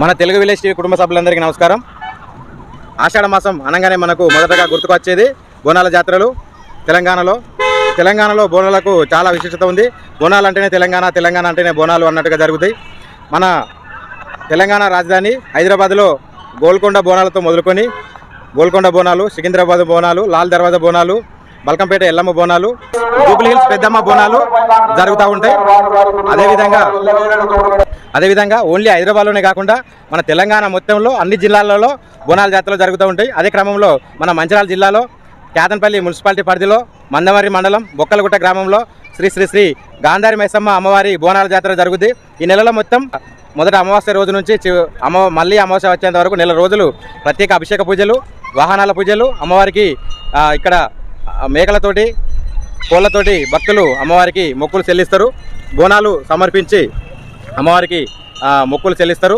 మన Telugu village TV కుటుంబ సభ్యులందరికీ నమస్కారం. ఆషాఢ మాసం అనగానే మనకు మొదటగా గుర్తుకొచ్చేది బోనాల జాతరలు. తెలంగాణలో తెలంగాణలో బోనాలకు చాలా విశిష్టత ఉంది. బోనాలు అంటేనే తెలంగాణ తెలంగాణ అంటేనే బోనాలు అన్నట్టుగా జరుగుతాయి. మన తెలంగాణ రాజధాని హైదరాబాద్లో గోల్కొండ బోనాలతో మొదలుకొని గోల్కొండ బోనాలు సికింద్రాబాద్ బోనాలు లాల్ దర్వాజా బోనాలు బల్కంపేట ఎల్లమ్మ బోనాలు జూబ్లీ హిల్స్ పెద్దమ్మ బోనాలు జరుగుతూ ఉంటాయి. అదేవిధంగా అదేవిధంగా ఓన్లీ హైదరాబాద్లోనే కాకుండా మన తెలంగాణ మొత్తంలో అన్ని జిల్లాలలో బోనాల జాతరలు జరుగుతూ ఉంటాయి. అదే క్రమంలో మన మంచిరాల జిల్లాలో కేతన్పల్లి మున్సిపాలిటీ పరిధిలో మందమరి మండలం బొక్కలగుట్ట గ్రామంలో శ్రీ శ్రీ శ్రీ గాంధారి మైసమ్మ అమ్మవారి బోనాల జాతర జరుగుద్ది. ఈ నెలలో మొత్తం మొదట అమావాస్య రోజు నుంచి అమ్మ మళ్ళీ అమావాస్య వచ్చేంత వరకు నెల రోజులు ప్రత్యేక అభిషేక పూజలు వాహనాల పూజలు అమ్మవారికి ఇక్కడ మేకలతోటి కోళ్ళతోటి భక్తులు అమ్మవారికి మొక్కులు చెల్లిస్తారు. బోనాలు సమర్పించి అమ్మవారికి మొక్కులు చెల్లిస్తారు.